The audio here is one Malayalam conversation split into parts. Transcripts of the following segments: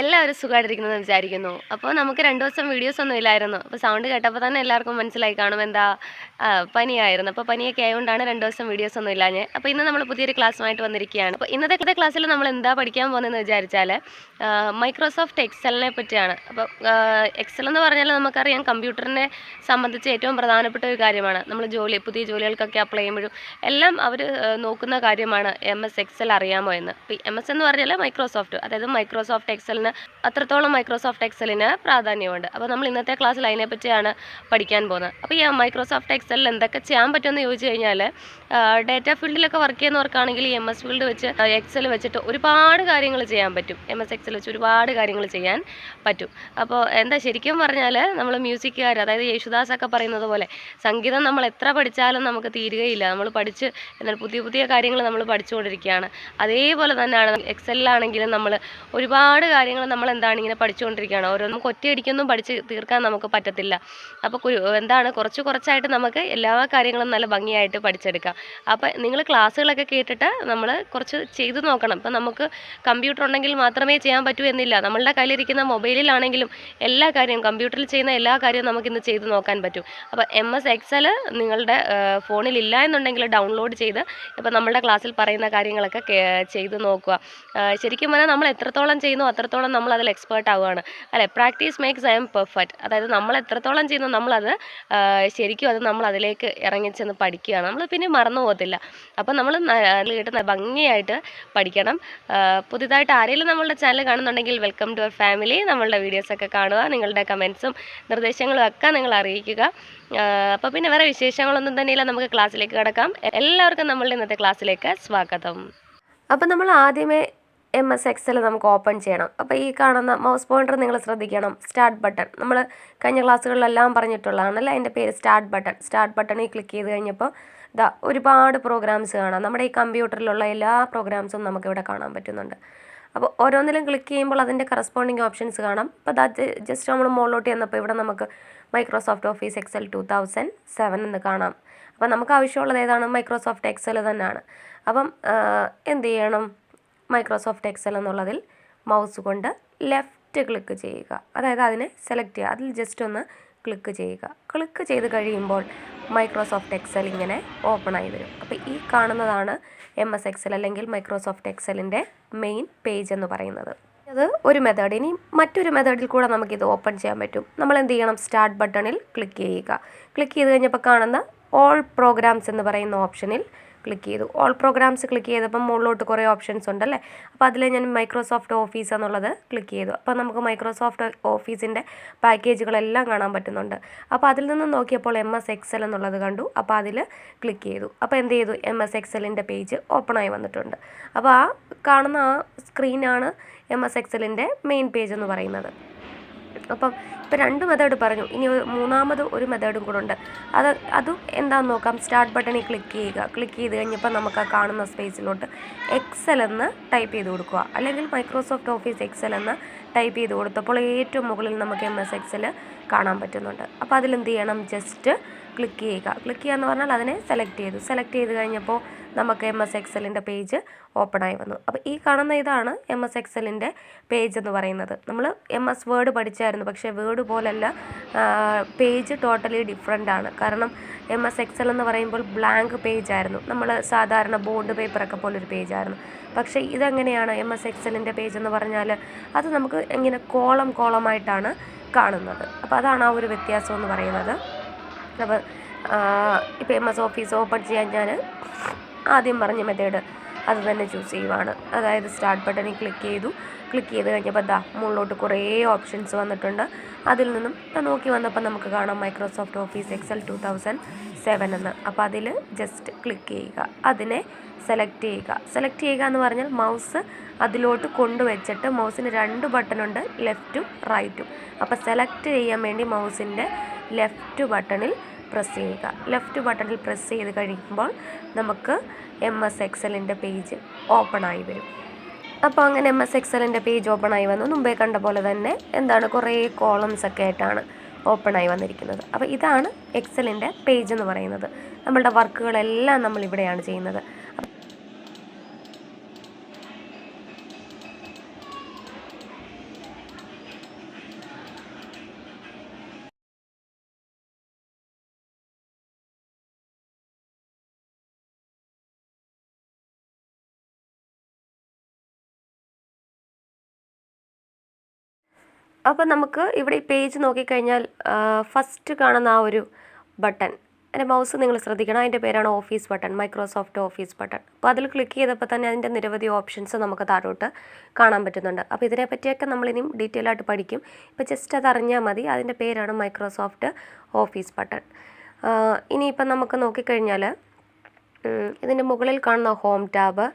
എല്ലാവരും സുഖമായിട്ടിരിക്കുന്നു വിചാരിക്കുന്നു. അപ്പോൾ നമുക്ക് രണ്ട് ദിവസം വീഡിയോസ് ഒന്നും ഇല്ലായിരുന്നു. അപ്പോൾ സൗണ്ട് കേട്ടപ്പോൾ തന്നെ എല്ലാവർക്കും മനസ്സിലായി കാണും എന്താ പനിയായിരുന്നു. അപ്പോൾ പനിയൊക്കെ ആയതുകൊണ്ടാണ് രണ്ട് ദിവസം വീഡിയോസ് ഒന്നും ഇല്ലാഞ്ഞ്. അപ്പോൾ ഇന്ന് നമ്മൾ പുതിയൊരു ക്ലാസ്സുമായിട്ട് വന്നിരിക്കുകയാണ്. അപ്പോൾ ഇന്നത്തെ ക്ലാസ്സിൽ നമ്മൾ എന്താ പഠിക്കാൻ പോകുന്നതെന്ന് വിചാരിച്ചാൽ മൈക്രോസോഫ്റ്റ് എക്സലിനെ പറ്റിയാണ്. അപ്പോൾ എക്സൽ എന്ന് പറഞ്ഞാൽ നമുക്കറിയാം കമ്പ്യൂട്ടറിനെ സംബന്ധിച്ച് ഏറ്റവും പ്രധാനപ്പെട്ട ഒരു കാര്യമാണ്. നമ്മൾ ജോലി പുതിയ ജോലികൾക്കൊക്കെ അപ്ലൈ ചെയ്യുമ്പോഴും എല്ലാം അവർ നോക്കുന്ന കാര്യമാണ് എം എസ് എക്സൽ അറിയാമോ എന്ന്. എം എസ് എന്ന് പറഞ്ഞാൽ മൈക്രോസോഫ്റ്റ് അതായത് മൈക്രോസോഫ്റ്റ് എക്സലിന് അത്രത്തോളം മൈക്രോസോഫ്റ്റ് എക്സലിന് പ്രാധാന്യമുണ്ട്. അപ്പോൾ നമ്മൾ ഇന്നത്തെ ക്ലാസ്സിൽ അതിനെപ്പറ്റിയാണ് പഠിക്കാൻ പോകുന്നത്. അപ്പോൾ ഈ മൈക്രോസോഫ്റ്റ് എക്സലിൽ എന്തൊക്കെ ചെയ്യാൻ പറ്റുമെന്ന് ചോദിച്ചു കഴിഞ്ഞാൽ ഡേറ്റ ഫീൽഡിലൊക്കെ വർക്ക് ചെയ്യുന്നവർക്കാണെങ്കിൽ എം എസ് ഫീൽഡ് വെച്ച് എക്സൽ വെച്ചിട്ട് ഒരുപാട് കാര്യങ്ങൾ ചെയ്യാൻ പറ്റും. എം എസ് എക്സൽ വെച്ച് ഒരുപാട് കാര്യങ്ങൾ ചെയ്യാൻ പറ്റും. അപ്പോൾ എന്താ ശരിക്കും പറഞ്ഞാൽ നമ്മൾ മ്യൂസിക്കുകാർ അതായത് യേശുദാസ് ഒക്കെ പറയുന്നത് പോലെ സംഗീതം നമ്മൾ എത്ര പഠിച്ചാലും നമുക്ക് തീരുകയില്ല. നമ്മൾ പഠിച്ച് എന്നാൽ പുതിയ പുതിയ കാര്യങ്ങൾ നമ്മൾ പഠിച്ചുകൊണ്ടിരിക്കുകയാണ്. അതേപോലെ തന്നെയാണ് എക്സലിലാണെങ്കിലും നമ്മൾ ഒരുപാട് കാര്യങ്ങൾ നമ്മൾ എന്താണ് ഇങ്ങനെ പഠിച്ചുകൊണ്ടിരിക്കുകയാണ്? ഓരോ നമുക്ക് ഒറ്റയടിക്കൊന്നും പഠിച്ച് തീർക്കാൻ നമുക്ക് പറ്റത്തില്ല. അപ്പോൾ എന്താണ് കുറച്ച് കുറച്ചായിട്ട് നമുക്ക് എല്ലാ കാര്യങ്ങളും നല്ല ഭംഗിയായിട്ട് പഠിച്ചെടുക്കാം. അപ്പോൾ നിങ്ങൾ ക്ലാസ്സുകളൊക്കെ കേട്ടിട്ട് നമ്മൾ കുറച്ച് ചെയ്തു നോക്കണം. ഇപ്പം നമുക്ക് കമ്പ്യൂട്ടർ ഉണ്ടെങ്കിൽ മാത്രമേ ചെയ്യാൻ പറ്റൂ എന്നില്ല. നമ്മളുടെ കയ്യിലിരിക്കുന്ന മൊബൈലിലാണെങ്കിലും എല്ലാ കാര്യവും കമ്പ്യൂട്ടറിൽ ചെയ്യുന്ന എല്ലാ കാര്യവും നമുക്കിന്ന് ചെയ്ത് നോക്കാൻ പറ്റും. അപ്പോൾ എം എസ് എക്സൽ നിങ്ങളുടെ ഫോണിൽ ഇല്ല എന്നുണ്ടെങ്കിൽ ഡൗൺലോഡ് ചെയ്ത് ഇപ്പോൾ നമ്മളുടെ ക്ലാസ്സിൽ പറയുന്ന കാര്യങ്ങളൊക്കെ ചെയ്ത് നോക്കുക. ശരിക്കും പറഞ്ഞാൽ നമ്മൾ എത്രത്തോളം ചെയ്യുന്നു അത്രത്തോളം നമ്മൾ അതിൽ എക്സ്പേർട്ട് ആവുകയാണ്. അല്ലെ? Practice makes a man perfect അതായത് നമ്മൾ എത്രത്തോളം ചെയ്യുന്നു നമ്മളത് ശരിക്കും അത് നമ്മൾ അതിലേക്ക് ഇറങ്ങിച്ചെന്ന് പഠിക്കുകയാണ്. നമ്മൾ പിന്നെ മറന്നു പോകത്തില്ല. അപ്പം നമ്മൾ കിട്ടുന്ന ഭംഗിയായിട്ട് പഠിക്കണം. പുതിയതായിട്ട് ആരെങ്കിലും നമ്മളുടെ ചാനൽ കാണുന്നുണ്ടെങ്കിൽ വെൽക്കം ടു അവർ ഫാമിലി നമ്മളുടെ വീഡിയോസൊക്കെ കാണുക നിങ്ങളുടെ കമൻസും നിർദ്ദേശങ്ങളും ഒക്കെ നിങ്ങൾ അറിയിക്കുക. അപ്പോൾ പിന്നെ വേറെ വിശേഷങ്ങളൊന്നും തന്നെയില്ല നമുക്ക് ക്ലാസ്സിലേക്ക് കിടക്കാം. എല്ലാവർക്കും നമ്മളുടെ ഇന്നത്തെ ക്ലാസ്സിലേക്ക് സ്വാഗതം. അപ്പോൾ നമ്മൾ ആദ്യമേ എം എസ് എക്സൽ നമുക്ക് ഓപ്പൺ ചെയ്യണം. അപ്പോൾ ഈ കാണുന്ന മൗസ് പോയിന്റർ നിങ്ങൾ ശ്രദ്ധിക്കണം. സ്റ്റാർട്ട് ബട്ടൺ നമ്മൾ കഴിഞ്ഞ ക്ലാസ്സുകളിലെല്ലാം പറഞ്ഞിട്ടുള്ളതാണല്ലേ അതിന്റെ പേര് സ്റ്റാർട്ട് ബട്ടൺ സ്റ്റാർട്ട് ബട്ടണിൽ ക്ലിക്ക് ചെയ്ത് കഴിഞ്ഞപ്പോൾ ഇതാ ഒരുപാട് പ്രോഗ്രാംസ് കാണാം. നമ്മുടെ ഈ കമ്പ്യൂട്ടറിലുള്ള എല്ലാ പ്രോഗ്രാംസും നമുക്കിവിടെ കാണാൻ പറ്റുന്നുണ്ട്. അപ്പോൾ ഓരോന്നിലും ക്ലിക്ക് ചെയ്യുമ്പോൾ അതിന്റെ കറസ്പോണ്ടിങ് ഓപ്ഷൻസ് കാണാം. അപ്പോൾ ദാ ജസ്റ്റ് നമ്മൾ മുകളിലോട്ട് ചെന്നപ്പോൾ ഇവിടെ നമുക്ക് Microsoft Office Excel two thousand seven എന്ന് കാണാം. അപ്പോൾ നമുക്ക് ആവശ്യമുള്ളത് ഏതാണ്? മൈക്രോസോഫ്റ്റ് എക്സൽ തന്നെയാണ് അപ്പം എന്ത് ചെയ്യണം? മൈക്രോസോഫ്റ്റ് എക്സൽ എന്നുള്ളതിൽ മൗസ് കൊണ്ട് ലെഫ്റ്റ് ക്ലിക്ക് ചെയ്യുക. അതായത് അതിനെ സെലക്ട് ചെയ്യുക. അതിൽ ജസ്റ്റ് ഒന്ന് ക്ലിക്ക് ചെയ്യുക. ക്ലിക്ക് ചെയ്ത് കഴിയുമ്പോൾ മൈക്രോസോഫ്റ്റ് എക്സൽ ഇങ്ങനെ ഓപ്പൺ ആയി വരും. അപ്പോൾ ഈ കാണുന്നതാണ് എം എസ് എക്സൽ അല്ലെങ്കിൽ മൈക്രോസോഫ്റ്റ് എക്സലിന്റെ മെയിൻ പേജ് എന്ന് പറയുന്നത്. അത് ഒരു മെത്തേഡ് ഇനി മറ്റൊരു മെത്തേഡിൽ കൂടെ നമുക്കിത് ഓപ്പൺ ചെയ്യാൻ പറ്റും. നമ്മൾ എന്ത് ചെയ്യണം? സ്റ്റാർട്ട് ബട്ടണിൽ ക്ലിക്ക് ചെയ്യുക. ക്ലിക്ക് ചെയ്ത് കഴിഞ്ഞപ്പോൾ കാണുന്ന ഓൾ പ്രോഗ്രാംസ് എന്ന് പറയുന്ന ഓപ്ഷനിൽ ക്ലിക്ക് ചെയ്തു. ഓൾ പ്രോഗ്രാംസ് ക്ലിക്ക് ചെയ്തപ്പം മുകളിലോട്ട് കുറേ ഓപ്ഷൻസ് ഉണ്ടല്ലേ? അപ്പോൾ അതിൽ ഞാൻ മൈക്രോസോഫ്റ്റ് ഓഫീസ് എന്നുള്ളത് ക്ലിക്ക് ചെയ്തു. അപ്പോൾ നമുക്ക് മൈക്രോസോഫ്റ്റ് ഓഫീസിന്റെ പാക്കേജുകളെല്ലാം കാണാൻ പറ്റുന്നുണ്ട്. അപ്പോൾ അതിൽ നിന്ന് നോക്കിയപ്പോൾ എം എസ് എക്സൽ എന്നുള്ളത് കണ്ടു. അപ്പോൾ അതിൽ ക്ലിക്ക് ചെയ്തു. അപ്പോൾ എന്ത് ചെയ്തു? എം എസ് എക്സലിന്റെ പേജ് ഓപ്പണായി വന്നിട്ടുണ്ട്. അപ്പോൾ ആ കാണുന്ന ആ സ്ക്രീനാണ് എം എസ് എക്സലിന്റെ മെയിൻ പേജ് എന്ന് പറയുന്നത്. അപ്പം ഇപ്പം രണ്ട് മെത്തേഡ് പറഞ്ഞു. ഇനി മൂന്നാമത് ഒരു മെത്തേഡും കൂടെ ഉണ്ട്. അത് അതും എന്താണെന്ന് നോക്കാം. സ്റ്റാർട്ട് ബട്ടണിൽ ക്ലിക്ക് ചെയ്യുക. ക്ലിക്ക് ചെയ്ത് കഴിഞ്ഞപ്പോൾ നമുക്ക് ആ കാണുന്ന സ്പേസിലോട്ട് എക്സൽ എന്ന് ടൈപ്പ് ചെയ്ത് കൊടുക്കുക. അല്ലെങ്കിൽ മൈക്രോസോഫ്റ്റ് ഓഫീസ് എക്സൽ എന്ന് ടൈപ്പ് ചെയ്ത് കൊടുത്തപ്പോൾ ഏറ്റവും മുകളിൽ നമുക്ക് എം എസ് എക്സൽ കാണാൻ പറ്റുന്നുണ്ട്. അപ്പോൾ അതിലെന്ത് ചെയ്യണം? ജസ്റ്റ് ക്ലിക്ക് ചെയ്യുക. ക്ലിക്ക് ചെയ്യുക എന്ന് പറഞ്ഞാൽ അതിനെ സെലക്ട് ചെയ്തു. സെലക്ട് ചെയ്ത് കഴിഞ്ഞപ്പോൾ നമുക്ക് എം എസ് എക്സലിന്റെ പേജ് ഓപ്പൺ ആയി വന്നു. അപ്പോൾ ഈ കാണുന്ന ഇതാണ് എം എസ് എക്സലിന്റെ പേജ് എന്ന് പറയുന്നത്. നമ്മൾ എം എസ് വേർഡ് പഠിച്ചായിരുന്നു. പക്ഷേ വേർഡ് പോലല്ല പേജ് ടോട്ടലി ഡിഫറെന്റ് ആണ്. കാരണം എം എസ് എക്സൽ എന്ന് പറയുമ്പോൾ ബ്ലാങ്ക് പേജ് ആയിരുന്നു. നമ്മൾ സാധാരണ ബോണ്ട് പേപ്പറൊക്കെ പോലൊരു പേജായിരുന്നു പക്ഷേ ഇതെങ്ങനെയാണ് എം എസ് എക്സലിന്റെ പേജ് എന്ന് പറഞ്ഞാൽ അത് നമുക്ക് ഇങ്ങനെ കോളം കോളമായിട്ടാണ് കാണുന്നത്. അപ്പോൾ അതാണ് ആ ഒരു വ്യത്യാസം എന്ന് പറയുന്നത്. അപ്പോൾ ഇപ്പോൾ എം എസ് ഓഫീസ് ഓപ്പൺ ചെയ്യാൻ ഞാൻ ആദ്യം പറഞ്ഞ മെത്തേഡ് അത് തന്നെ ചൂസ് ചെയ്യുവാണ്. അതായത് സ്റ്റാർട്ട് ബട്ടണിൽ ക്ലിക്ക് ചെയ്തു. ക്ലിക്ക് ചെയ്ത് കഴിഞ്ഞപ്പോൾ ദാ മുകളിലോട്ട് കുറേ ഓപ്ഷൻസ് വന്നിട്ടുണ്ട്. അതിൽ നിന്നും നോക്കി വന്നപ്പോൾ നമുക്ക് കാണാം Microsoft Office Excel two thousand seven എന്ന്. അപ്പോൾ അതിൽ ജസ്റ്റ് ക്ലിക്ക് ചെയ്യുക. അതിനെ സെലക്ട് ചെയ്യുക. സെലക്ട് ചെയ്യുക എന്ന് പറഞ്ഞാൽ മൗസ് അതിലോട്ട് കൊണ്ടുവച്ചിട്ട് മൗസിന് രണ്ട് ബട്ടണുണ്ട് ലെഫ്റ്റും റൈറ്റും അപ്പോൾ സെലക്ട് ചെയ്യാൻ വേണ്ടി മൗസിന്റെ ലെഫ്റ്റ് ബട്ടണിൽ പ്രസ് ചെയ്യുക. ലെഫ്റ്റ് ബട്ടണിൽ പ്രസ് ചെയ്ത് കഴിയുമ്പോൾ നമുക്ക് എം എസ് എക്സലിന്റെ പേജ് ഓപ്പൺ ആയി വരും. അപ്പോൾ അങ്ങനെ എം എസ് എക്സലിന്റെ പേജ് ഓപ്പൺ ആയി വന്നു. മുമ്പേ കണ്ട പോലെ തന്നെ എന്താണ് കുറേ കോളംസ് ഒക്കെ ആയിട്ടാണ് ഓപ്പൺ ആയി വന്നിരിക്കുന്നത്. അപ്പോൾ ഇതാണ് എക്സലിന്റെ പേജ് എന്ന് പറയുന്നത്. നമ്മളുടെ വർക്കുകളെല്ലാം നമ്മൾ ഇവിടെയാണ് ചെയ്യുന്നത്. അപ്പോൾ നമുക്ക് ഇവിടെ ഈ പേജ് നോക്കിക്കഴിഞ്ഞാൽ ഫസ്റ്റ് കാണുന്ന ആ ഒരു ബട്ടൺ എന്റെ മൗസ് നിങ്ങൾ ശ്രദ്ധിക്കണം. അതിന്റെ പേരാണ് office button Microsoft office button അപ്പോൾ അതിൽ ക്ലിക്ക് ചെയ്തപ്പോൾ തന്നെ അതിന്റെ നിരവധി ഓപ്ഷൻസ് നമുക്ക് താഴോട്ട് കാണാൻ പറ്റുന്നുണ്ട്. അപ്പോൾ ഇതിനെപ്പറ്റിയൊക്കെ നമ്മളിനിയും ഡീറ്റെയിൽ ആയിട്ട് പഠിക്കും. ഇപ്പോൾ ജസ്റ്റ് അത് അറിഞ്ഞാൽ മതി. അതിന്റെ പേരാണ് മൈക്രോസോഫ്റ്റ് ഓഫീസ് ബട്ടൺ ഇനിയിപ്പം നമുക്ക് നോക്കിക്കഴിഞ്ഞാൽ ഇതിന്റെ മുകളിൽ കാണുന്ന ഹോം ടാബ്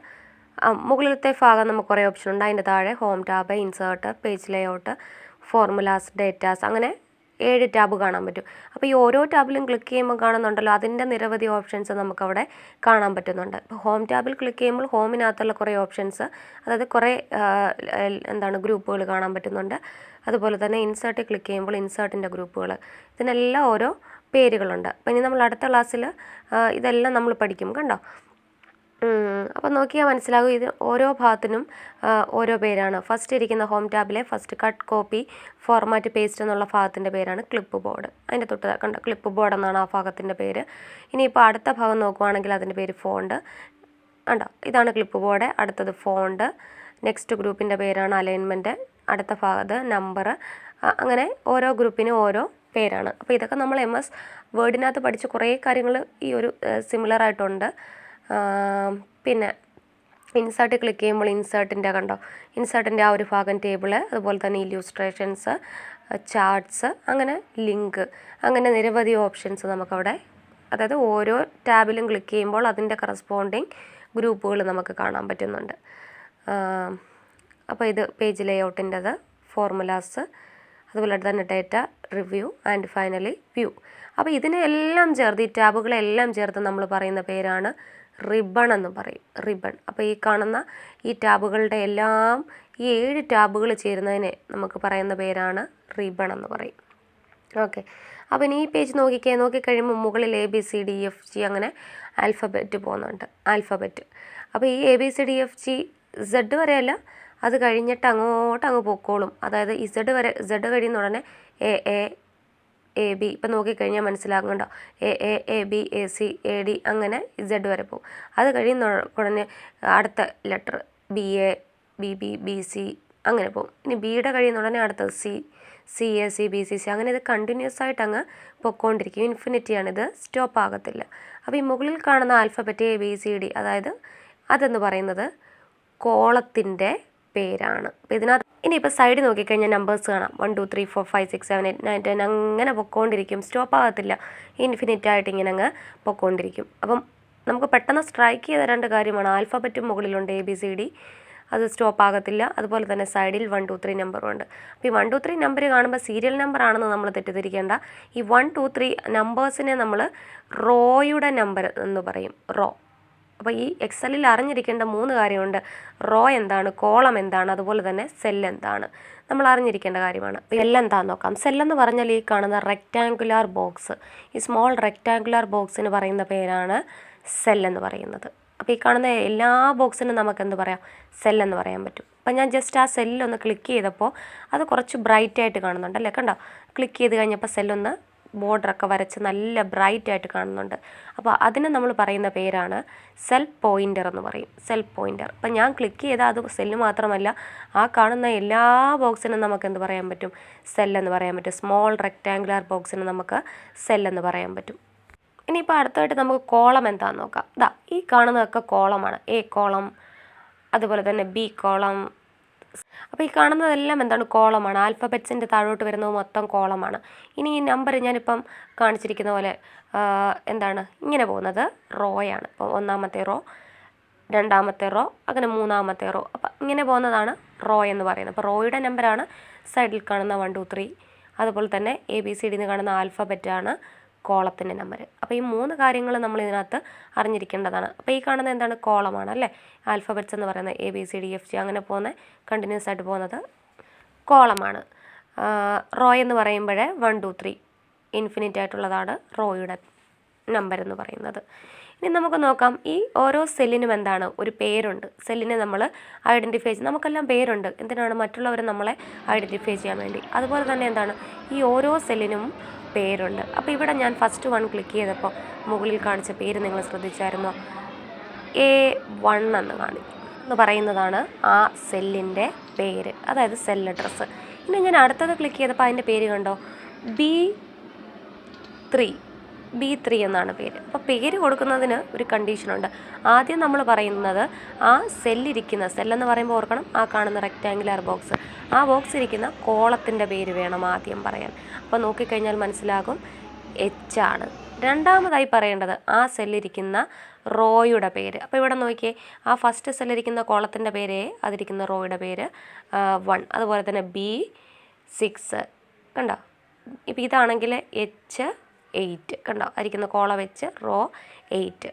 മുകളിലത്തെ ഭാഗം നമുക്ക് കുറേ ഓപ്ഷൻ ഉണ്ട്. അതിന്റെ താഴെ home tab insert page layout formulas datas അങ്ങനെ ഏഴ് ടാബ് കാണാൻ പറ്റും. അപ്പോൾ ഈ ഓരോ ടാബിലും ക്ലിക്ക് ചെയ്യുമ്പോൾ കാണുന്നുണ്ടല്ലോ അതിന്റെ നിരവധി ഓപ്ഷൻസ് നമുക്കവിടെ കാണാൻ പറ്റുന്നുണ്ട്. ഇപ്പോൾ ഹോം ടാബിൽ ക്ലിക്ക് ചെയ്യുമ്പോൾ ഹോമിനകത്തുള്ള കുറേ ഓപ്ഷൻസ് അതായത് കുറേ എന്താണ് ഗ്രൂപ്പുകൾ കാണാൻ പറ്റുന്നുണ്ട്. അതുപോലെ തന്നെ ഇൻസേർട്ടിൽ ക്ലിക്ക് ചെയ്യുമ്പോൾ ഇൻസേർട്ടിന്റെ ഗ്രൂപ്പുകൾ. ഇതിനെല്ലാം ഓരോ പേരുകളുണ്ട്. അപ്പോൾ ഇനി നമ്മൾ അടുത്ത ക്ലാസ്സിൽ ഇതെല്ലാം നമ്മൾ പഠിക്കും. കണ്ടോ? അപ്പോൾ നോക്കിയാൽ മനസ്സിലാകും ഇത് ഓരോ ഭാഗത്തിനും ഓരോ പേരാണ്. ഫസ്റ്റ് ഇരിക്കുന്ന home ടാബിലെ first cut copy format paste എന്നുള്ള ഭാഗത്തിന്റെ പേരാണ് ക്ലിപ്പ് ബോർഡ് അതിന്റെ തൊട്ട് കണ്ട ക്ലിപ്പ് ബോർഡ് എന്നാണ് ആ ഭാഗത്തിന്റെ പേര്. ഇനിയിപ്പോൾ അടുത്ത ഭാഗം നോക്കുവാണെങ്കിൽ അതിന്റെ പേര് ഫോണ്ട് കണ്ടോ? ഇതാണ് ക്ലിപ്പ് ബോർഡ് അടുത്തത് ഫോണ്ട് നെക്സ്റ്റ് ഗ്രൂപ്പിന്റെ പേരാണ് അലൈൻമെന്റ് അടുത്ത ഭാഗത്ത് നമ്പർ അങ്ങനെ ഓരോ ഗ്രൂപ്പിനും ഓരോ പേരാണ്. അപ്പോൾ ഇതൊക്കെ നമ്മൾ എം എസ് വേർഡിനകത്ത് പഠിച്ച കുറേ കാര്യങ്ങൾ ഈ ഒരു സിമിലർ ആയിട്ടുണ്ട്. പിന്നെ ഇൻസേർട്ട് ക്ലിക്ക് ചെയ്യുമ്പോൾ ഇൻസേർട്ടിന്റെ കണ്ടോ? ഇൻസേർട്ടിന്റെ ആ ഒരു ഭാഗം ടേബിൾ അതുപോലെ തന്നെ ഇല്യൂസ്ട്രേഷൻസ് ചാർട്ട്സ് അങ്ങനെ ലിങ്ക് അങ്ങനെ നിരവധി ഓപ്ഷൻസ് നമുക്കവിടെ അതായത് ഓരോ ടാബിലും ക്ലിക്ക് ചെയ്യുമ്പോൾ അതിന്റെ കറസ്പോണ്ടിങ് ഗ്രൂപ്പുകൾ നമുക്ക് കാണാൻ പറ്റുന്നുണ്ട്. അപ്പോൾ ഇത് പേജ് ലേഔട്ടിന്റെത് ഫോർമുലാസ് അതുപോലെ തന്നെ data review and finally view അപ്പോൾ ഇതിനെല്ലാം ചേർത്ത് ഈ ടാബുകളെല്ലാം ചേർത്ത് നമ്മൾ പറയുന്ന പേരാണ് റിബൺ എന്ന് പറയും. റിബൺ. അപ്പോൾ ഈ കാണുന്ന ഈ ടാബുകളുടെ എല്ലാം ഈ ഏഴ് ടാബുകൾ ചേരുന്നതിനെ നമുക്ക് പറയുന്ന പേരാണ് റിബൺ എന്ന് പറയും. ഓക്കെ. അപ്പോൾ ഇനി ഈ പേജ് നോക്കിക്കേ. നോക്കിക്കഴിയുമ്പോൾ മുകളിൽ A B C D F G അങ്ങനെ ആൽഫബറ്റ് പോകുന്നുണ്ട്. ആൽഫബറ്റ് അപ്പോൾ ഈ A B C D F G Z വരെയല്ല അത് കഴിഞ്ഞിട്ട് അങ്ങോട്ട് അങ്ങ് പൊക്കോളും. അതായത് ഇസഡ് വരെ സെഡ് കഴിയുന്ന ഉടനെ എ എ എ ബി ഇപ്പം നോക്കിക്കഴിഞ്ഞാൽ മനസ്സിലാകുന്നുണ്ടോ A A A B A C A D അങ്ങനെ ഇസഡ് വരെ പോകും. അത് കഴിയുന്ന ഉടനെ അടുത്ത letter B A B B B C അങ്ങനെ പോകും. ഇനി ബിയുടെ കഴിയുന്ന ഉടനെ അടുത്തത് C C A C B C C അങ്ങനെ ഇത് കണ്ടിന്യൂസ് ആയിട്ട് അങ്ങ് പൊക്കോണ്ടിരിക്കും. ഇൻഫിനിറ്റിയാണ് ഇത് സ്റ്റോപ്പ് ആകത്തില്ല. അപ്പോൾ ഈ മുകളിൽ കാണുന്ന alphabet A B C D അതായത് അതെന്ന് പറയുന്നത് കോളത്തിന്റെ പേരാണ്. അപ്പോൾ ഇതിനകത്ത് ഇനിയിപ്പോൾ സൈഡിൽ നോക്കിക്കഴിഞ്ഞാൽ നമ്പേഴ്സ് കാണാം. One two three four five six seven eight nine ten അങ്ങനെ പൊക്കോണ്ടിരിക്കും. സ്റ്റോപ്പ് ആകത്തില്ല ഇൻഫിനിറ്റ് ആയിട്ട് ഇങ്ങനെ അങ്ങ് പൊക്കോണ്ടിരിക്കും. അപ്പം നമുക്ക് പെട്ടെന്ന് സ്ട്രൈക്ക് ചെയ്ത രണ്ട് കാര്യമാണ്. ആൽഫബറ്റും മുകളിലുണ്ട് എ ബി സി ഡി അത് സ്റ്റോപ്പ് ആകത്തില്ല. അതുപോലെ തന്നെ സൈഡിൽ വൺ ടു ത്രീ നമ്പറും ഉണ്ട്. അപ്പോൾ ഈ വൺ ടു ത്രീ നമ്പർ കാണുമ്പോൾ സീരിയൽ നമ്പർ ആണെന്ന് നമ്മൾ തെറ്റിദ്ധരിക്കേണ്ട. ഈ വൺ ടു ത്രീ നമ്പേഴ്സിനെ നമ്മൾ റോയുടെ നമ്പർ എന്ന് പറയും. റോ അപ്പോൾ ഈ എക്സലിൽ അറിഞ്ഞിരിക്കേണ്ട മൂന്ന് കാര്യമുണ്ട്. റോ എന്താണ് കോളം എന്താണ് അതുപോലെ തന്നെ സെൽ എന്താണ്. നമ്മൾ അറിഞ്ഞിരിക്കേണ്ട കാര്യമാണ്. എല്ലാം നോക്കാം. സെല്ലെന്ന് പറഞ്ഞാൽ ഈ കാണുന്ന റെക്റ്റാങ്കുലാർ ബോക്സ് ഈ സ്മോൾ റെക്റ്റാങ്കുലാർ ബോക്സിന് പറയുന്ന പേരാണ് സെൽ എന്ന് പറയുന്നത്. അപ്പോൾ ഈ കാണുന്ന എല്ലാ ബോക്സിനും നമുക്ക് എന്ത് പറയാം? സെൽ എന്ന് പറയാൻ പറ്റും. അപ്പം ഞാൻ ജസ്റ്റ് ആ സെല്ലൊന്ന് ക്ലിക്ക് ചെയ്തപ്പോൾ അത് കുറച്ച് ബ്രൈറ്റ് ആയിട്ട് കാണുന്നുണ്ട് അല്ലേ? കണ്ടോ? ക്ലിക്ക് ചെയ്ത് കഴിഞ്ഞപ്പോൾ സെല്ലൊന്ന് ബോർഡറൊക്കെ വരച്ച് നല്ല ബ്രൈറ്റ് ആയിട്ട് കാണുന്നുണ്ട്. അപ്പോൾ അതിന് നമ്മൾ പറയുന്ന പേരാണ് സെൽ പോയിന്റർ എന്ന് പറയും. Cell pointer. അപ്പം ഞാൻ ക്ലിക്ക് ചെയ്താൽ അത് സെല്ല് മാത്രമല്ല. ആ കാണുന്ന എല്ലാ ബോക്സിനും നമുക്ക് എന്ത് പറയാൻ പറ്റും? സെൽ എന്ന് പറയാൻ പറ്റും. സ്മോൾ റെക്റ്റാങ്കുലർ ബോക്സിന് നമുക്ക് സെൽ എന്ന് പറയാൻ പറ്റും. ഇനിയിപ്പോൾ അടുത്തായിട്ട് നമുക്ക് കോളം എന്താണെന്ന് നോക്കാം. ഇതാ ഈ കാണുന്നതൊക്കെ കോളമാണ്. എ കോളം അതുപോലെ തന്നെ ബി കോളം അപ്പോൾ ഈ കാണുന്നതെല്ലാം എന്താണ് കോളമാണ്? ആൽഫബറ്റ്സിന്റെ താഴോട്ട് വരുന്നത് മൊത്തം കോളമാണ്. ഇനി ഈ നമ്പർ ഞാനിപ്പം കാണിച്ചിരിക്കുന്ന പോലെ എന്താണ്? ഇങ്ങനെ പോകുന്നത്. റോയാണ് ഇപ്പോൾ ഒന്നാമത്തെ റോ രണ്ടാമത്തെ റോ അങ്ങനെ മൂന്നാമത്തെ റോ. അപ്പം ഇങ്ങനെ പോകുന്നതാണ് റോ എന്ന് പറയുന്നത്. അപ്പോൾ റോയുടെ നമ്പറാണ് സൈഡിൽ കാണുന്ന വൺ ടു ത്രീ അതുപോലെ തന്നെ എ ബി സി ഡിന്ന് കാണുന്ന ആൽഫബറ്റാണ് കോളത്തിന്റെ നമ്പർ. അപ്പോൾ ഈ മൂന്ന് കാര്യങ്ങൾ നമ്മൾ ഇതിനകത്ത് അറിഞ്ഞിരിക്കേണ്ടതാണ്. അപ്പോൾ ഈ കാണുന്നത് എന്താണ്? കോളമാണ് അല്ലേ? ആൽഫബറ്റ്സ് എന്ന് പറയുന്നത് A B C D F G അങ്ങനെ പോകുന്ന കണ്ടിന്യൂസ് ആയിട്ട് പോകുന്നത് കോളമാണ്. റോ എന്ന് പറയുമ്പോൾ വൺ ടു ത്രീ ഇൻഫിനിറ്റ് ആയിട്ടുള്ളതാണ് റോയുടെ നമ്പർ എന്ന് പറയുന്നത്. ഇനി നമുക്ക് നോക്കാം. ഈ ഓരോ സെല്ലിനും എന്താണ്? ഒരു പേരുണ്ട്. സെല്ലിനെ നമ്മൾ ഐഡന്റിഫൈ ചെയ്ത് നമുക്കെല്ലാം പേരുണ്ട്. എന്തിനാണ്? മറ്റുള്ളവരെ നമ്മളെ ഐഡന്റിഫൈ ചെയ്യാൻ വേണ്ടി. അതുപോലെ തന്നെ എന്താണ്? ഈ ഓരോ സെല്ലിനും പേരുണ്ട്. അപ്പോൾ ഇവിടെ ഞാൻ ഫസ്റ്റ് വൺ ക്ലിക്ക് ചെയ്തപ്പോൾ മുകളിൽ കാണിച്ച പേര് നിങ്ങൾ ശ്രദ്ധിച്ചായിരുന്നോ? എ വൺ എന്ന് കാണിക്കും. എന്ന് പറയുന്നതാണ് ആ സെല്ലിന്റെ പേര് അതായത് സെൽ അഡ്രസ്സ് ഇനി ഞാൻ അടുത്തത് ക്ലിക്ക് ചെയ്തപ്പോൾ അതിന്റെ പേര് കണ്ടോ? ബി ത്രീ ബി ത്രീ എന്നാണ് പേര്. അപ്പോൾ പേര് കൊടുക്കുന്നതിന് ഒരു കണ്ടീഷനുണ്ട് ആദ്യം നമ്മൾ പറയുന്നത് ആ സെല്ലിരിക്കുന്ന സെല്ലെന്ന് പറയുമ്പോൾ ഓർക്കണം ആ കാണുന്ന റെക്റ്റാങ്കുലർ ബോക്സ് ആ ബോക്സ് ഇരിക്കുന്ന കോളത്തിന്റെ പേര് വേണം ആദ്യം പറയാൻ. അപ്പോൾ നോക്കിക്കഴിഞ്ഞാൽ മനസ്സിലാകും എച്ച് ആണ്. രണ്ടാമതായി പറയേണ്ടത് ആ സെല്ലിരിക്കുന്ന റോയുടെ പേര്. അപ്പോൾ ഇവിടെ നോക്കിയേ ആ ഫസ്റ്റ് സെല്ലിരിക്കുന്ന കോളത്തിന്റെ പേര് അതിരിക്കുന്ന റോയുടെ പേര് വൺ അതുപോലെ തന്നെ ബി സിക്സ് കണ്ടോ? ഇപ്പോൾ ഇതാണെങ്കിൽ എച്ച് എയ്റ്റ് കണ്ടോ? അരിക്കുന്ന കോള വെച്ച് റോ എയ്റ്റ്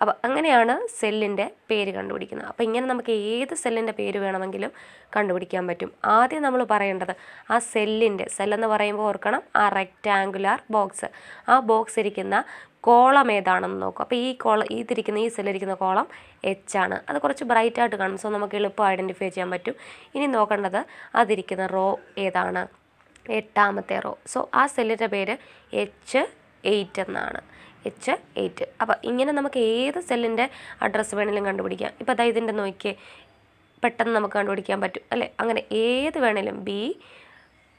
അപ്പോൾ അങ്ങനെയാണ് സെല്ലിന്റെ പേര് കണ്ടുപിടിക്കുന്നത്. അപ്പോൾ ഇങ്ങനെ നമുക്ക് ഏത് സെല്ലിന്റെ പേര് വേണമെങ്കിലും കണ്ടുപിടിക്കാൻ പറ്റും. ആദ്യം നമ്മൾ പറയേണ്ടത് ആ സെല്ലിന്റെ സെല്ലെന്ന് പറയുമ്പോൾ ഓർക്കണം ആ റെക്റ്റാങ്കുലാർ ബോക്സ് ആ ബോക്സ് ഇരിക്കുന്ന കോളം ഏതാണെന്ന് നോക്കും. അപ്പോൾ ഈ കോള ഇതിരിക്കുന്ന ഈ സെല്ലിരിക്കുന്ന കോളം എച്ച് ആണ്. അത് കുറച്ച് ബ്രൈറ്റായിട്ട് കാണും. സോ നമുക്ക് എളുപ്പം ഐഡന്റിഫൈ ചെയ്യാൻ പറ്റും. ഇനി നോക്കേണ്ടത് അതിരിക്കുന്ന റോ ഏതാണ്? എട്ടാമത്തെ റോ. സോ ആ സെല്ലിന്റെ പേര് എച്ച് എയ്റ്റ് എന്നാണ്. എച്ച് എയ്റ്റ് അപ്പോൾ ഇങ്ങനെ നമുക്ക് ഏത് സെല്ലിന്റെ അഡ്രസ്സ് വേണമെങ്കിലും കണ്ടുപിടിക്കാം. ഇപ്പോൾ അതായത് ഇതിന്റെ നോക്കിയേ. പെട്ടെന്ന് നമുക്ക് കണ്ടുപിടിക്കാൻ പറ്റും അല്ലേ? അങ്ങനെ ഏത് വേണേലും B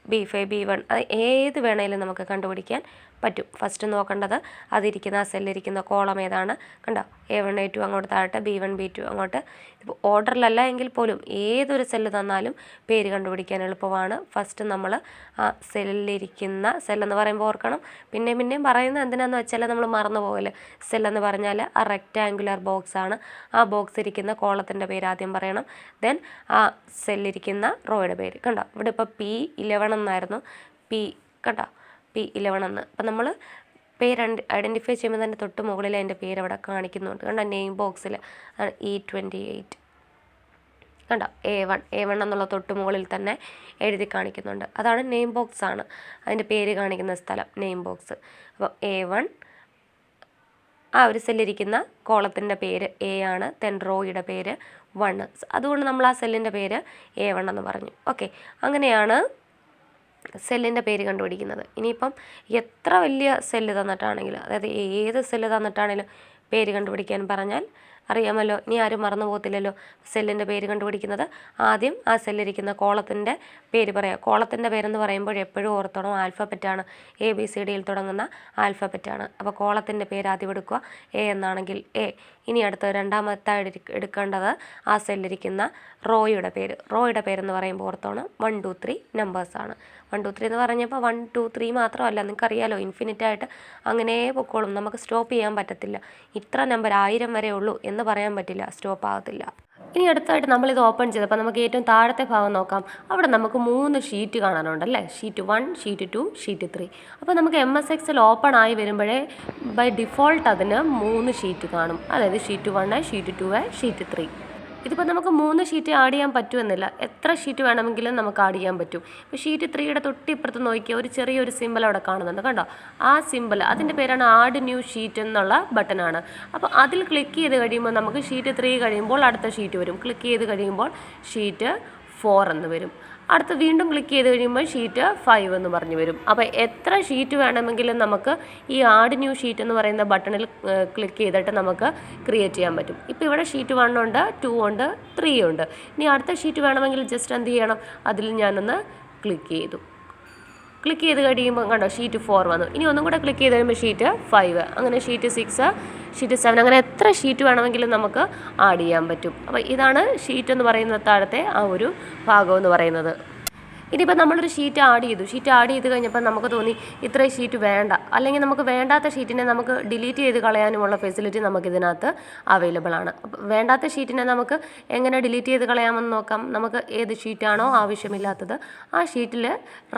B five B one അത് ഏത് വേണേലും നമുക്ക് കണ്ടുപിടിക്കാൻ പറ്റും. ഫസ്റ്റ് നോക്കേണ്ടത് അതിരിക്കുന്ന ആ സെല്ലിരിക്കുന്ന കോളം ഏതാണ്. കണ്ടോ? എ വൺ എ ടു അങ്ങോട്ട് താഴട്ടെ ബി വൺ ബി ടു അങ്ങോട്ട്. ഇപ്പോൾ ഓർഡറിലല്ല എങ്കിൽ പോലും ഏതൊരു സെല്ല് തന്നാലും പേര് കണ്ടുപിടിക്കാൻ എളുപ്പമാണ്. ഫസ്റ്റ് നമ്മൾ ആ സെല്ലിരിക്കുന്ന സെല്ലെന്ന് പറയുമ്പോൾ ഓർക്കണം. പിന്നെ പിന്നെയും പറയുന്നത് എന്തിനാന്ന് വെച്ചാൽ നമ്മൾ മറന്നു പോകൽ. സെല്ലെന്ന് പറഞ്ഞാൽ ആ റെക്റ്റാങ്കുലർ ബോക്സ് ആണ്. ആ ബോക്സ് ഇരിക്കുന്ന കോളത്തിന്റെ പേര് ആദ്യം പറയണം. ദെൻ ആ സെല്ലിരിക്കുന്ന റോയുടെ പേര്. കണ്ടോ? ഇവിടെ ഇപ്പോൾ പി ഇലവൺ എന്നായിരുന്നു. പി കണ്ടോ? പി ഇലവൺ എന്ന്. അപ്പം നമ്മൾ പേര് ഐഡന്റിഫൈ ചെയ്യുമ്പോൾ തന്നെ തൊട്ട് മുകളിൽ അതിന്റെ പേര് അവിടെ കാണിക്കുന്നുണ്ട്. കണ്ടോ? നെയിം ബോക്സിൽ ഇ ട്വന്റി എയ്റ്റ് കണ്ടോ? എ വൺ എ വൺ എന്നുള്ള തൊട്ട് മുകളിൽ തന്നെ എഴുതി കാണിക്കുന്നുണ്ട്. അതാണ് നെയിം ബോക്സ് ആണ്. അതിന്റെ പേര് കാണിക്കുന്ന സ്ഥലം നെയിം ബോക്സ് അപ്പോൾ എ വൺ ആ ഒരു സെല്ലിരിക്കുന്ന കോളത്തിന്റെ പേര് എ ആണ്. തെൻ റോയുടെ പേര് വൺ അതുകൊണ്ട് നമ്മൾ ആ സെല്ലിന്റെ പേര് എ വൺ എന്ന് പറഞ്ഞു. ഓക്കെ അങ്ങനെയാണ് സെല്ലിന്റെ പേര് കണ്ടുപിടിക്കുന്നത്. ഇനിയിപ്പം എത്ര വലിയ സെല്ല് തന്നിട്ടാണെങ്കിലും അതായത് ഏത് സെല്ല് തന്നിട്ടാണെങ്കിലും പേര് കണ്ടുപിടിക്കാൻ പറഞ്ഞാൽ അറിയാമല്ലോ ഇനി ആരും മറന്നു പോകത്തില്ലല്ലോ. സെല്ലിന്റെ പേര് കണ്ടുപിടിക്കുന്നത്. ആദ്യം ആ സെല്ലിരിക്കുന്ന കോളത്തിന്റെ പേര് പറയാം. കോളത്തിന്റെ പേരെന്ന് പറയുമ്പോൾ എപ്പോഴും ഓർത്തോണം ആൽഫബറ്റാണ്. എ ബി സി ഡിയിൽ തുടങ്ങുന്ന ആൽഫബറ്റാണ്. അപ്പോൾ കോളത്തിന്റെ പേര് ആദ്യം എടുക്കുക. എ എന്നാണെങ്കിൽ എ ഇനി അടുത്ത രണ്ടാമത്തായി എടുക്കേണ്ടത് ആ സെല്ലിരിക്കുന്ന റോയുടെ പേര്. റോയുടെ പേരെന്ന് പറയുമ്പോൾ ഓർത്തോണം വൺ ടു ത്രീ നമ്പേഴ്സാണ് വൺ ടു ത്രീ എന്ന് പറഞ്ഞപ്പോൾ വൺ ടു ത്രീ മാത്രമല്ല നിങ്ങൾക്കറിയാലോ ഇൻഫിനിറ്റായിട്ട് അങ്ങനെ പൊക്കോളും. നമുക്ക് സ്റ്റോപ്പ് ചെയ്യാൻ പറ്റത്തില്ല. ഇത്ര നമ്പർ ആയിരം വരെ ഉള്ളൂ. എന്ന് പറയാൻ പറ്റില്ല. സ്റ്റോപ്പ് ആകത്തില്ല. ഇനി അടുത്തായിട്ട് നമ്മളിത് ഓപ്പൺ ചെയ്തപ്പോൾ നമുക്ക് ഏറ്റവും താഴത്തെ ഭാഗം നോക്കാം. അവിടെ നമുക്ക് മൂന്ന് ഷീറ്റ് കാണാനുണ്ട് അല്ലേ? Sheet one sheet two sheet three അപ്പോൾ നമുക്ക് എം എസ് എക്സിൽ ഓപ്പൺ ആയി വരുമ്പോഴേ ബൈ ഡിഫോൾട്ട് അതിന് മൂന്ന് ഷീറ്റ് കാണും. അതായത് sheet one sheet two sheet three ഇതിപ്പോൾ നമുക്ക് മൂന്ന് ഷീറ്റ് ആഡ് ചെയ്യാൻ പറ്റുമെന്നില്ല. എത്ര ഷീറ്റ് വേണമെങ്കിലും നമുക്ക് ആഡ് ചെയ്യാൻ പറ്റും. ഇപ്പോൾ ഷീറ്റ് ത്രീയുടെ തൊട്ടിപ്പുറത്ത് നോക്കിയാൽ ഒരു ചെറിയൊരു സിമ്പിൾ അവിടെ കാണുന്നുണ്ട്. കണ്ടോ? ആ സിമ്പിൾ. അതിന്റെ പേരാണ് ആഡ് ന്യൂ ഷീറ്റ് എന്നുള്ള ബട്ടനാണ് അപ്പോൾ അതിൽ ക്ലിക്ക് ചെയ്ത് കഴിയുമ്പോൾ നമുക്ക് ഷീറ്റ് ത്രീ കഴിയുമ്പോൾ അടുത്ത ഷീറ്റ് വരും. ക്ലിക്ക് ചെയ്ത് കഴിയുമ്പോൾ ഷീറ്റ് ഫോർ എന്ന് വരും. അടുത്ത് വീണ്ടും ക്ലിക്ക് ചെയ്ത് കഴിയുമ്പോൾ ഷീറ്റ് ഫൈവ് എന്ന് പറഞ്ഞു വരും. അപ്പോൾ എത്ര ഷീറ്റ് വേണമെങ്കിലും നമുക്ക് ഈ ആഡ് ന്യൂ ഷീറ്റ് എന്ന് പറയുന്ന ബട്ടണിൽ ക്ലിക്ക് ചെയ്തിട്ട് നമുക്ക് ക്രിയേറ്റ് ചെയ്യാൻ പറ്റും. ഇപ്പോൾ ഇവിടെ ഷീറ്റ് വൺ ഉണ്ട് ടു ഉണ്ട് ത്രീ ഉണ്ട്. ഇനി അടുത്ത ഷീറ്റ് വേണമെങ്കിൽ ജസ്റ്റ് എന്ത് ചെയ്യണം? അതിൽ ഞാനൊന്ന് ക്ലിക്ക് ചെയ്തു. ക്ലിക്ക് ചെയ്ത് കഴിയുമ്പോൾ കണ്ടോ ഷീറ്റ് ഫോർ വന്നു. ഇനി ഒന്നും കൂടെ ക്ലിക്ക് ചെയ്ത് കഴിയുമ്പോൾ ഷീറ്റ് ഫൈവ് അങ്ങനെ ഷീറ്റ് സിക്സ് ഷീറ്റ് സെവൻ അങ്ങനെ എത്ര ഷീറ്റ് വേണമെങ്കിലും നമുക്ക് ആഡ് ചെയ്യാൻ പറ്റും. അപ്പോൾ ഇതാണ് ഷീറ്റ് എന്ന് പറയുന്ന താഴത്തെ ആ ഒരു ഭാഗം എന്ന് പറയുന്നത്. ഇനിയിപ്പോൾ നമ്മളൊരു ഷീറ്റ് ആഡ് ചെയ്തു. ഷീറ്റ് ആഡ് ചെയ്ത് കഴിഞ്ഞപ്പോൾ നമുക്ക് തോന്നി ഇത്രയും ഷീറ്റ് വേണ്ട. അല്ലെങ്കിൽ നമുക്ക് വേണ്ടാത്ത ഷീറ്റിനെ നമുക്ക് ഡിലീറ്റ് ചെയ്ത് കളയാനുമുള്ള ഫെസിലിറ്റി നമുക്ക് ഇതിനകത്ത് അവൈലബിൾ ആണ്. അപ്പോൾ വേണ്ടാത്ത ഷീറ്റിനെ നമുക്ക് എങ്ങനെ ഡിലീറ്റ് ചെയ്ത് കളയാമെന്ന് നോക്കാം. നമുക്ക് ഏത് ഷീറ്റാണോ ആവശ്യമില്ലാത്തത് ആ ഷീറ്റിൽ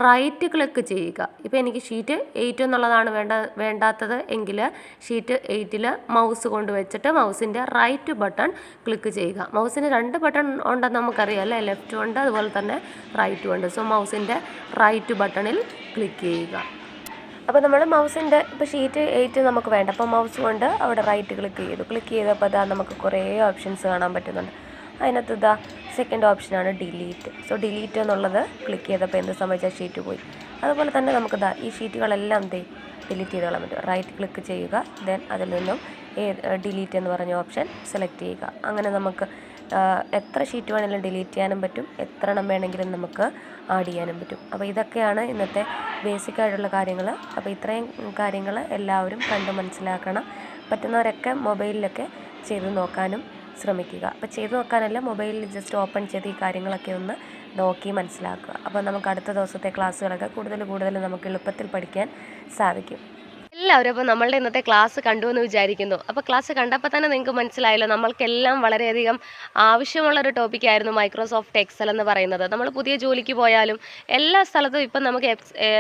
റൈറ്റ് ക്ലിക്ക് ചെയ്യുക. ഇപ്പോൾ എനിക്ക് ഷീറ്റ് എയ്റ്റ് എന്നുള്ളതാണ് വേണ്ട വേണ്ടാത്തത് എങ്കിൽ ഷീറ്റ് എയ്റ്റിൽ മൗസ് കൊണ്ട് വെച്ചിട്ട് മൗസിന്റെ റൈറ്റ് ബട്ടൺ ക്ലിക്ക് ചെയ്യുക. മൗസിന് രണ്ട് ബട്ടൺ ഉണ്ടെന്ന് നമുക്കറിയാം അല്ലേ? ലെഫ്റ്റും ഉണ്ട് അതുപോലെ തന്നെ റൈറ്റും ഉണ്ട്. മൗസിന്റെ റൈറ്റ് ബട്ടണിൽ ക്ലിക്ക് ചെയ്യുക. അപ്പോൾ നമ്മൾ മൗസിന്റെ ഇപ്പോൾ ഷീറ്റ് എയ്റ്റ് നമുക്ക് വേണ്ട. അപ്പോൾ മൗസ് കൊണ്ട് അവിടെ റൈറ്റ് ക്ലിക്ക് ചെയ്തു. ക്ലിക്ക് ചെയ്തപ്പോൾ ഇതാ നമുക്ക് കുറേ ഓപ്ഷൻസ് കാണാൻ പറ്റുന്നുണ്ട്. അതിനകത്ത് ഇതാ സെക്കൻഡ് ഓപ്ഷനാണ് ഡിലീറ്റ്. സോ ഡിലീറ്റ് എന്നുള്ളത് ക്ലിക്ക് ചെയ്തപ്പോൾ എന്ത് സംഭവിച്ചാൽ ഷീറ്റ് പോയി. അതുപോലെ തന്നെ നമുക്ക് ഇതാ ഈ ഷീറ്റുകളെല്ലാം ദേ ഡിലീറ്റ് ചെയ്ത് കളയാൻ പറ്റും. റൈറ്റ് ക്ലിക്ക് ചെയ്യുക. ദെൻ അതിൽ നിന്നും ഡിലീറ്റ് എന്ന് പറഞ്ഞ ഓപ്ഷൻ സെലക്ട് ചെയ്യുക. അങ്ങനെ നമുക്ക് എത്ര ഷീറ്റ് വേണമെങ്കിലും ഡിലീറ്റ് ചെയ്യാനും പറ്റും. എത്ര എണ്ണം വേണമെങ്കിലും നമുക്ക് ആഡ് ചെയ്യാനും പറ്റും. അപ്പോൾ ഇതൊക്കെയാണ് ഇന്നത്തെ ബേസിക് ആയിട്ടുള്ള കാര്യങ്ങൾ. അപ്പോൾ ഇത്രയും കാര്യങ്ങൾ എല്ലാവരും കണ്ട് മനസ്സിലാക്കണം. പറ്റുന്നവരൊക്കെ മൊബൈലിലൊക്കെ ചെയ്ത് നോക്കാനും ശ്രമിക്കുക. അപ്പോൾ ചെയ്ത് നോക്കാനല്ല മൊബൈലിൽ ജസ്റ്റ് ഓപ്പൺ ചെയ്ത് ഈ കാര്യങ്ങളൊക്കെ ഒന്ന് നോക്കി മനസ്സിലാക്കുക. അപ്പോൾ നമുക്ക് അടുത്ത ദിവസത്തെ ക്ലാസ്സുകളൊക്കെ കൂടുതൽ കൂടുതൽ നമുക്ക് എളുപ്പത്തിൽ പഠിക്കാൻ സാധിക്കും. എല്ലാവരും അപ്പോൾ നമ്മളുടെ ഇന്നത്തെ ക്ലാസ് കണ്ടു എന്ന് വിചാരിക്കുന്നു. അപ്പോൾ ക്ലാസ് കണ്ടപ്പോൾ തന്നെ നിങ്ങൾക്ക് മനസ്സിലായല്ലോ നമ്മൾക്കെല്ലാം വളരെയധികം ആവശ്യമുള്ള ഒരു ടോപ്പിക്കായിരുന്നു മൈക്രോസോഫ്റ്റ് എക്സൽ എന്ന് പറയുന്നത്. നമ്മൾ പുതിയ ജോലിക്ക് പോയാലും എല്ലാ സ്ഥലത്തും ഇപ്പം നമുക്ക്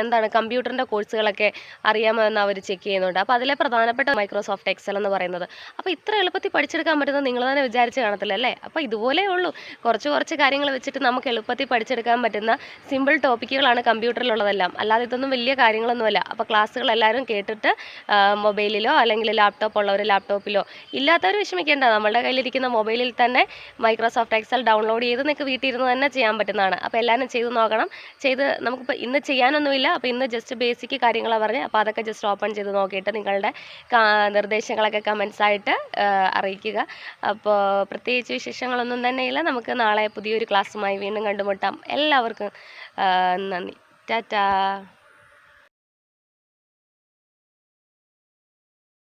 എന്താണ് കമ്പ്യൂട്ടറിന്റെ കോഴ്സുകളൊക്കെ അറിയാമോ എന്ന് അവർ ചെക്ക് ചെയ്യുന്നുണ്ട്. അപ്പോൾ അതിലെ പ്രധാനപ്പെട്ട മൈക്രോസോഫ്റ്റ് എക്സൽ എന്ന് പറയുന്നത്. അപ്പോൾ ഇത്ര എളുപ്പത്തിൽ പഠിച്ചെടുക്കാൻ പറ്റുന്നത് നിങ്ങൾ തന്നെ വിചാരിച്ച് കാണത്തില്ല അല്ലേ? അപ്പോൾ ഇതുപോലെ ഉള്ളൂ. കുറച്ച് കുറച്ച് കാര്യങ്ങൾ വെച്ചിട്ട് നമുക്ക് എളുപ്പത്തിൽ പഠിച്ചെടുക്കാൻ പറ്റുന്ന സിമ്പിൾ ടോപ്പിക്കുകളാണ് കമ്പ്യൂട്ടറിലുള്ളതെല്ലാം. അല്ലാതെ ഇതൊന്നും വലിയ കാര്യങ്ങളൊന്നുമല്ല. അപ്പോൾ ക്ലാസ്സുകൾ എല്ലാവരും കേട്ടിട്ട് മൊബൈലിലോ അല്ലെങ്കിൽ ലാപ്ടോപ്പ് ഉള്ളവർ ലാപ്ടോപ്പിലോ ഇല്ലാത്തവർ വിഷമിക്കേണ്ട. നമ്മളുടെ കയ്യിലിരിക്കുന്ന മൊബൈലിൽ തന്നെ മൈക്രോസോഫ്റ്റ് എക്സൽ ഡൗൺലോഡ് ചെയ്ത് നിങ്ങൾക്ക് വീട്ടിൽ ഇരുന്ന് തന്നെ ചെയ്യാൻ പറ്റുന്നതാണ്. അപ്പോൾ എല്ലാവരും ചെയ്ത് നോക്കണം. ചെയ്ത് നമുക്കിപ്പോൾ ഇന്ന് ചെയ്യാനൊന്നുമില്ല. അപ്പോൾ ഇന്ന് ജസ്റ്റ് ബേസിക് കാര്യങ്ങളാണ് പറഞ്ഞത് അപ്പോൾ അതൊക്കെ ജസ്റ്റ് ഓപ്പൺ ചെയ്ത് നോക്കിയിട്ട് നിങ്ങളുടെ നിർദ്ദേശങ്ങളൊക്കെ കമൻസ് ആയിട്ട് അറിയിക്കുക. അപ്പോൾ പ്രത്യേകിച്ച് വിശേഷങ്ങളൊന്നും തന്നെയില്ല നമുക്ക് നാളെ പുതിയൊരു ക്ലാസ്സുമായി വീണ്ടും കണ്ടുമുട്ടാം. എല്ലാവർക്കും നന്ദി. ടാറ്റാ.